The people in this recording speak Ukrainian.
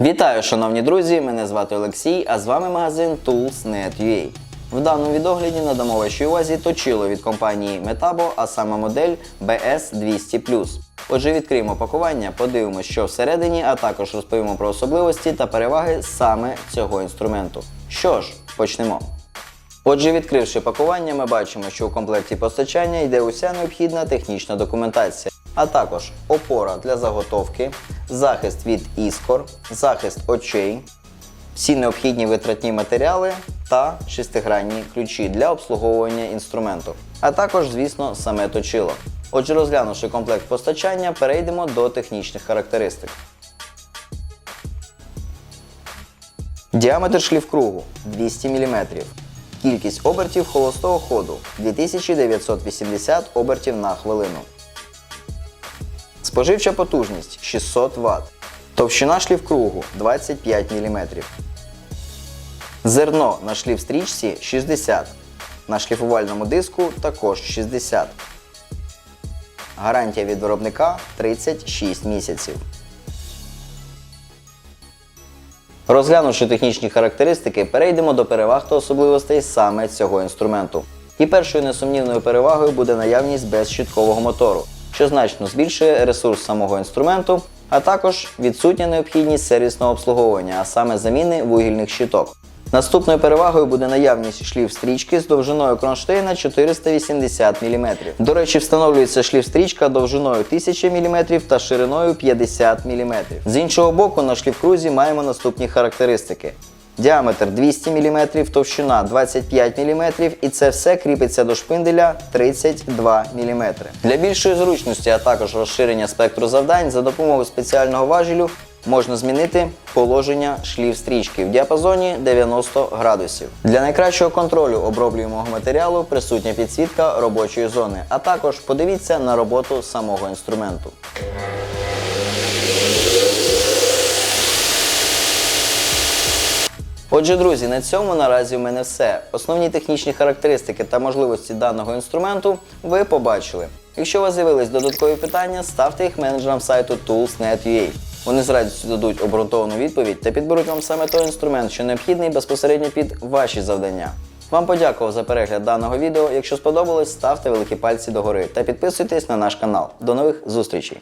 Вітаю, шановні друзі! Мене звати Олексій, а з вами магазин Tools.net.ua. В даному відогляді надамо вашій увазі точило від компанії Metabo, а саме модель BS200 Отже, відкриємо пакування, подивимося, що всередині, а також розповімо про особливості та переваги саме цього інструменту. Що ж, почнемо. Отже, відкривши пакування, ми бачимо, що у комплекті постачання йде уся необхідна технічна документація, а також опора для заготовки, захист від іскор, захист очей, всі необхідні витратні матеріали та шестигранні ключі для обслуговування інструменту, а також, звісно, саме точило. Отже, розглянувши комплект постачання, перейдемо до технічних характеристик. Діаметр шліфкругу 200 мм. Кількість обертів холостого ходу 2980 обертів на хвилину. Споживча потужність 600 Вт. Товщина шліфкругу 25 мм. Зерно на шліфстрічці 60. На шліфувальному диску також 60. Гарантія від виробника 36 місяців. Розглянувши технічні характеристики, перейдемо до переваг та особливостей саме цього інструменту. І першою несумнівною перевагою буде наявність безщіткового мотору, що значно збільшує ресурс самого інструменту, а також відсутня необхідність сервісного обслуговування, а саме заміни вугільних щиток. Наступною перевагою буде наявність шліф-стрічки з довжиною кронштейна 480 мм. До речі, встановлюється шліф-стрічка довжиною 1000 мм та шириною 50 мм. З іншого боку, на шліф-крузі маємо наступні характеристики. Діаметр 200 мм, товщина 25 мм і це все кріпиться до шпинделя 32 мм. Для більшої зручності, а також розширення спектру завдань за допомогою спеціального важелю можна змінити положення шлів стрічки в діапазоні 90 градусів. Для найкращого контролю оброблюємого матеріалу присутня підсвітка робочої зони, а також подивіться на роботу самого інструменту. Отже, друзі, на цьому наразі в мене все. Основні технічні характеристики та можливості даного інструменту ви побачили. Якщо у вас з'явились додаткові питання, ставте їх менеджерам сайту Tools.net.ua. Вони з радістю дадуть обґрунтовану відповідь та підберуть вам саме той інструмент, що необхідний безпосередньо під ваші завдання. Вам подякував за перегляд даного відео. Якщо сподобалось, ставте великі пальці догори та підписуйтесь на наш канал. До нових зустрічей!